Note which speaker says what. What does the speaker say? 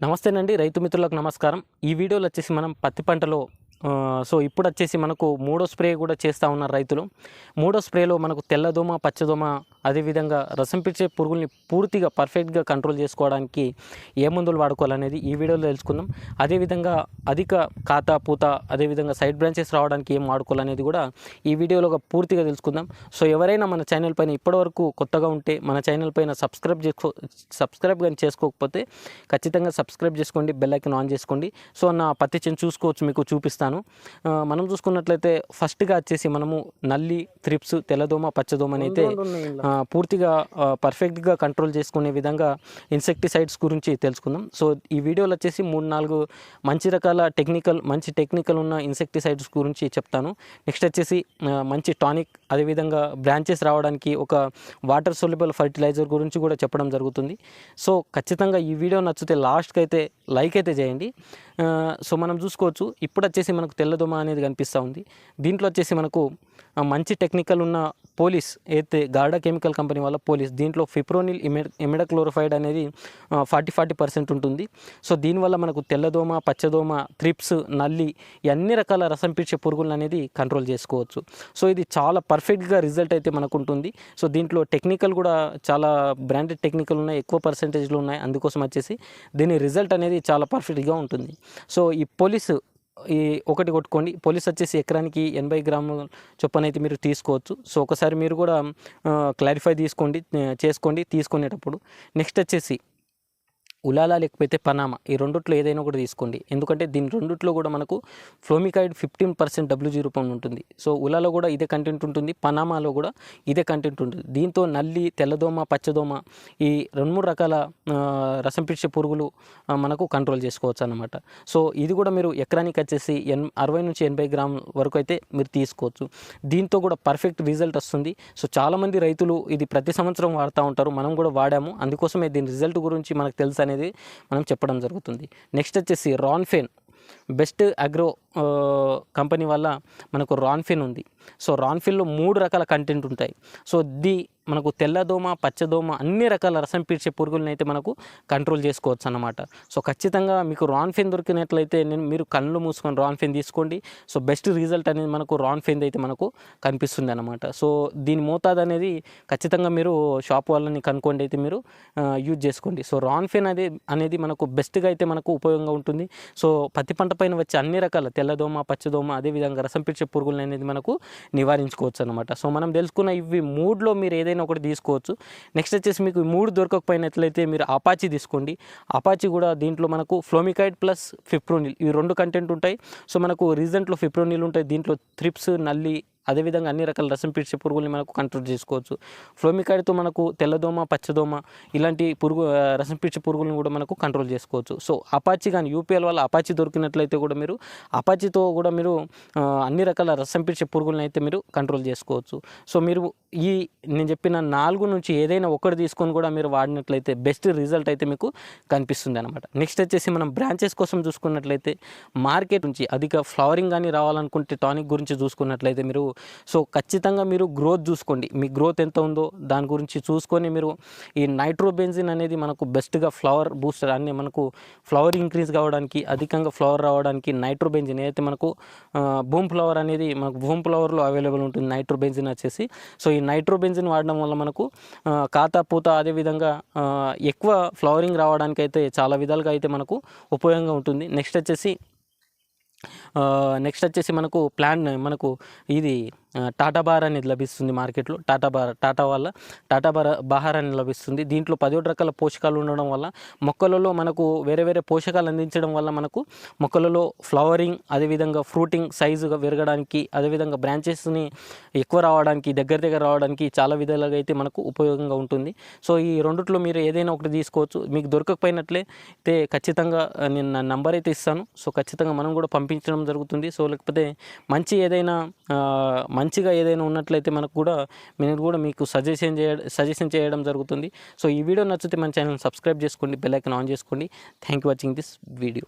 Speaker 1: నమస్తేనండి రైతు మిత్రులకు నమస్కారం. ఈ వీడియోలో వచ్చేసి మనం పత్తి పంటలో సో ఇప్పుడు వచ్చేసి మనకు మూడో స్ప్రే కూడా చేస్తూ ఉన్నారు రైతులు. మూడో స్ప్రేలో మనకు తెల్లదోమ పచ్చదోమ అదేవిధంగా రసం పిచ్చే పురుగుల్ని పూర్తిగా పర్ఫెక్ట్గా కంట్రోల్ చేసుకోవడానికి ఏ మందులు వాడుకోవాలనేది ఈ వీడియోలో తెలుసుకుందాం. అదేవిధంగా అధిక ఖాతా పూత అదేవిధంగా సైడ్ బ్రాంచెస్ రావడానికి ఏం వాడుకోవాలనేది కూడా ఈ వీడియోలో పూర్తిగా తెలుసుకుందాం. సో ఎవరైనా మన ఛానల్ పైన ఇప్పటివరకు కొత్తగా ఉంటే మన ఛానల్ పైన సబ్స్క్రైబ్ చేసుకో సబ్స్క్రైబ్ కానీ చేసుకోకపోతే ఖచ్చితంగా సబ్స్క్రైబ్ చేసుకోండి బెల్ ఐకన్ ఆన్ చేసుకోండి. సో నా పత్తి చెంచు చూసుకోవచ్చు మీకు చూపిస్తాను. మనం చూసుకున్నట్లయితే ఫస్ట్గా వచ్చేసి మనము నల్లి త్రిప్స్ తెల్లదోమ పచ్చదోమ అయితే పూర్తిగా పర్ఫెక్ట్గా కంట్రోల్ చేసుకునే విధంగా ఇన్సెక్టిసైడ్స్ గురించి తెలుసుకుందాం. సో ఈ వీడియోలో వచ్చేసి మూడు నాలుగు మంచి రకాల టెక్నికల్ మంచి టెక్నికల్ ఉన్న ఇన్సెక్టిసైడ్స్ గురించి చెప్తాను. నెక్స్ట్ వచ్చేసి మంచి టానిక్ అదేవిధంగా బ్రాంచెస్ రావడానికి ఒక వాటర్ సొల్యుబుల్ ఫర్టిలైజర్ గురించి కూడా చెప్పడం జరుగుతుంది. సో ఖచ్చితంగా ఈ వీడియో నచ్చితే లాస్ట్కి అయితే లైక్ అయితే చేయండి. సో మనం చూసుకోవచ్చు. ఇప్పుడు వచ్చేసి మనకు తెల్లదోమ అనేది కనిపిస్తూ ఉంది. దీంట్లో వచ్చేసి మనకు మంచి టెక్నికల్ ఉన్న పోలీస్ అయితే గార్డా కెమికల్ కంపెనీ వల్ల పోలీస్ దీంట్లో ఫిప్రోనిల్ ఇమెడ్ ఎమిడక్లోరిఫైడ్ అనేది ఫార్టీ ఫార్టీ పర్సెంట్ ఉంటుంది. సో దీనివల్ల మనకు తెల్లదోమ పచ్చదోమ త్రిప్స్ నల్లి అన్ని రకాల రసం పీల్చే పురుగులను అనేది కంట్రోల్ చేసుకోవచ్చు. సో ఇది చాలా పర్ఫెక్ట్గా రిజల్ట్ అయితే మనకు ఉంటుంది సో దీంట్లో టెక్నికల్ కూడా చాలా బ్రాండెడ్ టెక్నికల్ ఉన్నాయి ఎక్కువ పర్సెంటేజ్లు ఉన్నాయి. అందుకోసం వచ్చేసి దీని రిజల్ట్ అనేది చాలా పర్ఫెక్ట్గా ఉంటుంది. సో ఈ పోలీసు ఈ ఒకటి కొట్టుకోండి పోలీస్ వచ్చేసి ఎకరానికి ఎనభై గ్రాముల చొప్పున అయితే మీరు తీసుకోవచ్చు. సో ఒకసారి మీరు కూడా క్లారిఫై తీసుకోండి చేసుకోండి తీసుకునేటప్పుడు. నెక్స్ట్ వచ్చేసి ఉలాలా లేకపోతే పనామా ఈ రెండుట్లో ఏదైనా కూడా తీసుకోండి. ఎందుకంటే దీని రెండుట్లో కూడా మనకు ఫ్లోమికాయిడ్ ఫిఫ్టీన్ పర్సెంట్ డబ్ల్యూజీ రూపంలో ఉంటుంది. సో ఉలాలో కూడా ఇదే కంటెంట్ ఉంటుంది పనామాలో కూడా ఇదే కంటెంట్ ఉంటుంది. దీంతో నల్లి తెల్లదోమ పచ్చదోమ ఈ రెండు మూడు రకాల రసం పిచ్చే పురుగులు మనకు కంట్రోల్ చేసుకోవచ్చు అనమాట సో ఇది కూడా మీరు ఎకరానికి వచ్చేసి ఎన్ అరవై నుంచి ఎనభై గ్రామ్ వరకు అయితే మీరు తీసుకోవచ్చు. దీంతో కూడా పర్ఫెక్ట్ రిజల్ట్ వస్తుంది. సో చాలామంది రైతులు ఇది ప్రతి సంవత్సరం వాడుతూ ఉంటారు. మనం కూడా వాడాము. అందుకోసమే దీని రిజల్ట్ గురించి మనకు తెలుసు అనేది మనం చెప్పడం జరుగుతుంది. నెక్స్ట్ వచ్చేసి రాన్ఫెన్ బెస్ట్ అగ్రో కంపెనీ వల్ల మనకు రాన్ఫిన్ ఉంది. సో రాన్ఫిన్లో మూడు రకాల కంటెంట్ ఉంటాయి. సో ది మనకు తెల్లదోమ పచ్చదోమ అన్ని రకాల రసం పీడ్చే పురుగులను అయితే మనకు కంట్రోల్ చేసుకోవచ్చు అన్నమాట సో ఖచ్చితంగా మీకు రాన్ఫిన్ దొరికినట్లయితే నేను మీరు కళ్ళు మూసుకొని రాన్ఫిన్ తీసుకోండి. సో బెస్ట్ రిజల్ట్ అనేది మనకు రాన్ఫిన్ అయితే మనకు కనిపిస్తుంది అనమాట సో దీని మోతాదు అనేది ఖచ్చితంగా మీరు షాప్ వాళ్ళని కనుక్కోండి అయితే మీరు యూజ్ చేసుకోండి. సో రాన్ఫిన్ అనేది అనేది మనకు బెస్ట్గా అయితే మనకు ఉపయోగంగా ఉంటుంది. సో పత్తి పంట పైన వచ్చే అన్ని రకాల తెల్లదోమ పచ్చదోమ అదేవిధంగా రసం పిలిచే పురుగులు అనేది మనకు నివారించుకోవచ్చు అనమాట సో మనం తెలుసుకున్న ఇవి మూడులో మీరు ఏదైనా ఒకటి తీసుకోవచ్చు. నెక్స్ట్ వచ్చేసి మీకు మూడు దొరకకపోయినట్లయితే మీరు అపాచి తీసుకోండి. అపాచి కూడా దీంట్లో మనకు ఫ్లోమికైడ్ ప్లస్ ఫిప్రోనిల్ ఇవి రెండు కంటెంట్ ఉంటాయి. సో మనకు రీజెంట్లో ఫిప్రోనిల్ ఉంటాయి. దీంట్లో త్రిప్స్ నల్లి అదేవిధంగా అన్ని రకాల రసం పీడ్చే పురుగుల్ని మనకు కంట్రోల్ చేసుకోవచ్చు. ఫ్లోమికాడితో మనకు తెల్లదోమ పచ్చదోమ ఇలాంటి పురుగు రసం పీడ్చే పురుగులను కూడా మనకు కంట్రోల్ చేసుకోవచ్చు. సో అపాచి కానీ యూపీఎల్ వల్ల అపాచి దొరికినట్లయితే కూడా మీరు అపాచితో కూడా మీరు అన్ని రకాల రసం పీడ్చే పురుగులను అయితే మీరు కంట్రోల్ చేసుకోవచ్చు. సో మీరు ఈ నేను చెప్పిన నాలుగు నుంచి ఏదైనా ఒకటి తీసుకొని కూడా మీరు వాడినట్లయితే బెస్ట్ రిజల్ట్ అయితే మీకు కనిపిస్తుంది అనమాట నెక్స్ట్ వచ్చేసి మనం బ్రాంచెస్ కోసం చూసుకున్నట్లయితే మార్కెట్ నుంచి అధిక ఫ్లవరింగ్ కానీ రావాలనుకుంటే టానిక్ గురించి చూసుకున్నట్లయితే మీరు సో ఖచ్చితంగా మీరు గ్రోత్ చూసుకోండి. మీ గ్రోత్ ఎంత ఉందో దాని గురించి చూసుకొని మీరు ఈ నైట్రోబెంజిన్ అనేది మనకు బెస్ట్గా ఫ్లవర్ బూస్టర్ అన్ని మనకు ఫ్లవర్ ఇంక్రీజ్ కావడానికి అధికంగా ఫ్లవర్ రావడానికి నైట్రోబెంజిన్ ఏదైతే మనకు భూమ్ ఫ్లవర్ అనేది మనకు భూమ్ ఫ్లవర్లో అవైలబుల్ ఉంటుంది నైట్రోబెంజిన్ వచ్చేసి. సో ఈ నైట్రోబెంజిన్ వాడడం వల్ల మనకు ఖాతా కాతా పూత అదేవిధంగా ఎక్కువ ఫ్లవరింగ్ రావడానికి అయితే చాలా విధాలుగా అయితే మనకు ఉపయోగంగా ఉంటుంది. నెక్స్ట్ వచ్చేసి నెక్స్ట్ వచ్చేసి మనకు ప్లాన్ మనకు ఇది టాటా బార్ అనేది లభిస్తుంది మార్కెట్లో. టాటా బార్ టాటా వల్ల టాటా బార్ బహార్ అనేది లభిస్తుంది. దీంట్లో పదిహేడు రకాల పోషకాలు ఉండడం వల్ల మొక్కలలో మనకు వేరే వేరే పోషకాలు అందించడం వల్ల మనకు మొక్కలలో ఫ్లవరింగ్ అదేవిధంగా ఫ్రూటింగ్ సైజుగా పెరగడానికి అదేవిధంగా బ్రాంచెస్ని ఎక్కువ రావడానికి దగ్గర దగ్గర రావడానికి చాలా విధాలుగా అయితే మనకు ఉపయోగంగా ఉంటుంది. సో ఈ రెండిట్లో మీరు ఏదైనా ఒకటి తీసుకోవచ్చు. మీకు దొరకకపోయినట్లే అయితే ఖచ్చితంగా నేను నా నంబర్ అయితే ఇస్తాను. సో ఖచ్చితంగా మనం కూడా పంపించడం జరుగుతుంది. సో లేకపోతే మంచి ఏదైనా మంచిగా ఏదైనా ఉన్నట్లయితే మనకు కూడా మీరు కూడా మీకు సజెషన్ చేయడం సజెషన్ చేయడం జరుగుతుంది. సో ఈ వీడియో నచ్చితే మన ఛానల్ సబ్స్క్రైబ్ చేసుకోండి బెల్ ఐకన్ ఆన్ చేసుకోండి. Thank you watching this video